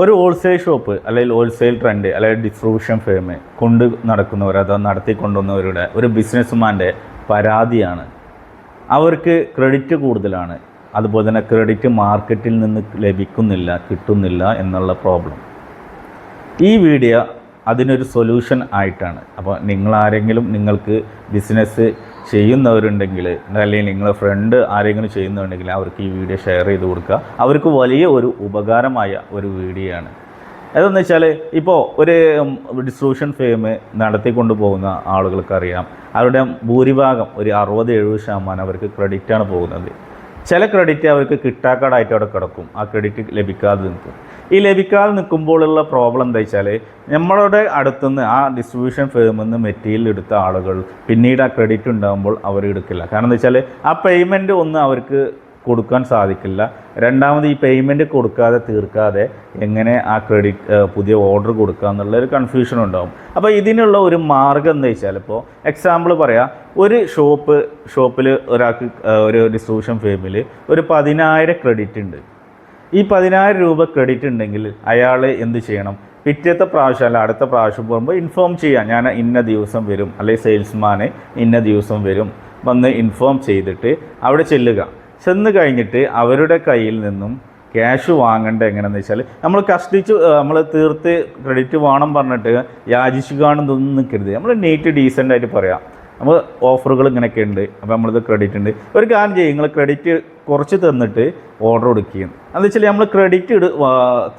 ഒരു wholesale shop അല്ലെങ്കിൽ wholesale trend അല്ലെങ്കിൽ ഡിസ്ട്രിബ്യൂഷൻ ഫേം കൊണ്ട് നടക്കുന്നവർ അതോ നടത്തിക്കൊണ്ടുവന്നവരുടെ ഒരു ബിസിനസ്മാന്റെ പരാതിയാണ്. അവർക്ക് ക്രെഡിറ്റ് കൂടുതലാണ്. അതുപോലെ തന്നെ ക്രെഡിറ്റ് മാർക്കറ്റിൽ നിന്ന് ലഭിക്കുന്നില്ല കിട്ടുന്നില്ല എന്നുള്ള പ്രോബ്ലം ഈ വീഡിയോ അതിനൊരു സൊല്യൂഷൻ ആയിട്ടാണ്. അപ്പോൾ നിങ്ങളാരെങ്കിലും നിങ്ങൾക്ക് ബിസിനസ് ചെയ്യുന്നവരുണ്ടെങ്കിൽ അല്ലെങ്കിൽ നിങ്ങളെ ഫ്രണ്ട് ആരെങ്കിലും ചെയ്യുന്നുണ്ടെങ്കിൽ അവർക്ക് ഈ വീഡിയോ ഷെയർ ചെയ്ത് കൊടുക്കുക. അവർക്ക് വലിയ ഒരു ഉപകാരമായ ഒരു വീഡിയോ ആണ്. അതെന്ന് വെച്ചാൽ ഇപ്പോൾ ഒരു ഡിസ്ട്രിബ്യൂഷൻ ഫെയിം നടത്തിക്കൊണ്ട് പോകുന്ന ആളുകൾക്കറിയാം അവരുടെ ഭൂരിഭാഗം ഒരു അറുപത് എഴുപത് ശതമാനം അവർക്ക് ക്രെഡിറ്റാണ് പോകുന്നത്. ചില ക്രെഡിറ്റ് അവർക്ക് കിട്ടാക്കാടായിട്ട് അവിടെ കിടക്കും. ആ ക്രെഡിറ്റ് ലഭിക്കാതെ നിൽക്കും. ഈ ലഭിക്കാതെ നിൽക്കുമ്പോഴുള്ള പ്രോബ്ലം എന്താ വെച്ചാൽ നമ്മളുടെ അടുത്തുനിന്ന് ആ ഡിസ്ട്രിബ്യൂഷൻ ഫേമിൽ നിന്ന് മെറ്റീരിയൽ എടുത്ത ആളുകൾ പിന്നീട് ആ ക്രെഡിറ്റ് ഉണ്ടാകുമ്പോൾ അവർ എടുക്കില്ല. കാരണം എന്താ വെച്ചാൽ ആ പേയ്മെന്റ് ഒന്ന് അവർക്ക് കൊടുക്കാൻ സാധിക്കില്ല. രണ്ടാമത് ഈ പേയ്മെന്റ് കൊടുക്കാതെ തീർക്കാതെ എങ്ങനെ ആ ക്രെഡിറ്റ് പുതിയ ഓർഡർ കൊടുക്കുക എന്നുള്ള ഒരു കൺഫ്യൂഷൻ ഉണ്ടാകും അപ്പോൾ ഇതിനുള്ള ഒരു മാർഗം എന്ന് വെച്ചാൽ ഇപ്പോൾ എക്സാമ്പിൾ പറയാം. ഒരു ഷോപ്പ് ഷോപ്പിൽ ഒരാൾക്ക് ഒരു ഡിസ്ട്രിബ്യൂഷൻ ഫേമിൽ ഒരു പതിനായിരം ക്രെഡിറ്റ് ഉണ്ട്. ഈ പതിനായിരം രൂപ ക്രെഡിറ്റ് ഉണ്ടെങ്കിൽ അയാൾ എന്ത് ചെയ്യണം? പിറ്റത്തെ പ്രാവശ്യം അല്ല അടുത്ത പ്രാവശ്യം പോകുമ്പോൾ ഇൻഫോം ചെയ്യാം. ഞാൻ ഇന്ന ദിവസം വരും. അല്ലെങ്കിൽ സെയിൽസ്മാന് ഇന്ന ദിവസം വരും. വന്ന് ഇൻഫോം ചെയ്തിട്ട് അവിടെ ചെല്ലുക. ചെന്ന് കഴിഞ്ഞിട്ട് അവരുടെ കയ്യിൽ നിന്നും ക്യാഷ് വാങ്ങേണ്ടത് എങ്ങനെയാണെന്ന് വെച്ചാൽ നമ്മൾ കഷ്ടിച്ച് നമ്മൾ തീർത്ത് ക്രെഡിറ്റ് വേണം പറഞ്ഞിട്ട് യാചിച്ചു കാണുന്നതൊന്നും നിൽക്കരുത് നമ്മൾ നീറ്റ് ഡീസന്റ് ആയിട്ട് പറയാം. നമ്മൾ ഓഫറുകൾ ഇങ്ങനെയൊക്കെ ഉണ്ട്. അപ്പോൾ നമ്മളിത് ക്രെഡിറ്റ് ഉണ്ട്. ഒരു കാര്യം ചെയ്യും നിങ്ങൾ ക്രെഡിറ്റ് കുറച്ച് തന്നിട്ട് ഓർഡർ കൊടുക്കുകയും. എന്ന് വെച്ചാൽ നമ്മൾ ക്രെഡിറ്റ് ഇട്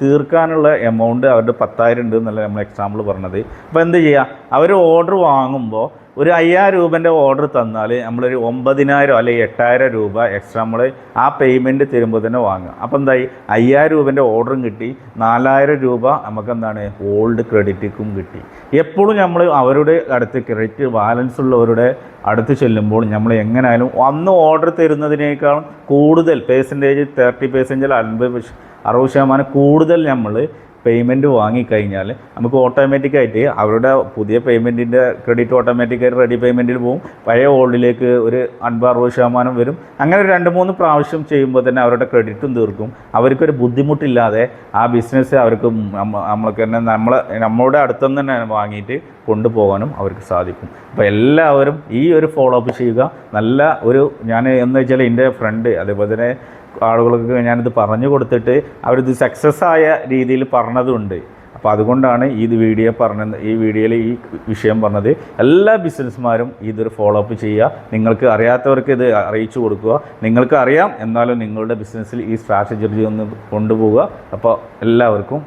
തീർക്കാനുള്ള എമൗണ്ട് അവരുടെ പത്തായിരം ഉണ്ട് എന്നല്ല നമ്മൾ എക്സാമ്പിൾ പറഞ്ഞത്. അപ്പോൾ എന്ത് ചെയ്യുക അവർ ഓർഡർ വാങ്ങുമ്പോൾ ഒരു അയ്യായിരം രൂപന്റെ ഓർഡർ തന്നാൽ നമ്മളൊരു ഒമ്പതിനായിരം അല്ലെങ്കിൽ എട്ടായിരം രൂപ എക്സ്ട്രാ നമ്മൾ ആ പേയ്മെന്റ് തരുമ്പോൾ തന്നെ വാങ്ങുക. അപ്പോൾ എന്തായി? അയ്യായിരം രൂപന്റെ ഓർഡറും കിട്ടി. നാലായിരം രൂപ നമുക്ക് എന്താണ്? ഓൾഡ് ക്രെഡിറ്റിക്കും കിട്ടി. എപ്പോഴും നമ്മൾ അവരുടെ അടുത്ത് ക്രെഡിറ്റ് ബാലൻസ് ഉള്ളവരുടെ അടുത്ത് ചെല്ലുമ്പോൾ നമ്മൾ എങ്ങനെയായാലും അന്ന് ഓർഡർ തരുന്നതിനേക്കാളും കൂടുതൽ പേഴ്സന്റേജ് തേർട്ടി പേഴ്സന്റേജ് അൻപത് അറുപത് ശതമാനം കൂടുതൽ നമ്മൾ പേയ്മെന്റ് വാങ്ങിക്കഴിഞ്ഞാൽ നമുക്ക് ഓട്ടോമാറ്റിക്കായിട്ട് അവരുടെ പുതിയ പേയ്മെന്റിന്റെ ക്രെഡിറ്റ് ഓട്ടോമാറ്റിക്കായിട്ട് റെഡി പേയ്മെന്റിൽ പോകും പഴയ ഓൾഡിലേക്ക് ഒരു അൻപത് ശതമാനം വരും. അങ്ങനെ രണ്ട് മൂന്ന് പ്രാവശ്യം ചെയ്യുമ്പോൾ തന്നെ അവരുടെ ക്രെഡിറ്റും തീർക്കും. അവർക്കൊരു ബുദ്ധിമുട്ടില്ലാതെ ആ ബിസിനസ് അവർക്ക് നമ്മ- നമ്മൾക്ക് തന്നെ നമ്മളെ നമ്മളുടെ അടുത്തുനിന്ന് തന്നെ വാങ്ങിയിട്ട് കൊണ്ടുപോകാനും അവർക്ക് സാധിക്കും. അപ്പോൾ എല്ലാവരും ഈ ഒരു ഫോളോ അപ്പ് ചെയ്യുക. നല്ല ഒരു ഞാൻ എന്ന് വെച്ചാൽ എന്റെ ഫ്രണ്ട് അതേപോലെ തന്നെ ആളുകൾക്ക് ഞാനിത് പറഞ്ഞു കൊടുത്തിട്ട് അവരിത് സക്സസ് ആയ രീതിയിൽ പറഞ്ഞതുണ്ട്. അപ്പോൾ അതുകൊണ്ടാണ് ഈ വീഡിയോ പറഞ്ഞത് ഈ വീഡിയോയിൽ ഈ വിഷയം പറഞ്ഞത്. എല്ലാ ബിസിനസ്സുമാരും ഇതൊരു ഫോളോ അപ്പ് ചെയ്യുക. നിങ്ങൾക്ക് അറിയാത്തവർക്ക് ഇത് അറിയിച്ചു കൊടുക്കുക. നിങ്ങൾക്ക് അറിയാം എന്നാലും നിങ്ങളുടെ ബിസിനസ്സിൽ ഈ സ്ട്രാറ്റജി ഒന്ന് കൊണ്ടുപോവുക. അപ്പോൾ എല്ലാവർക്കും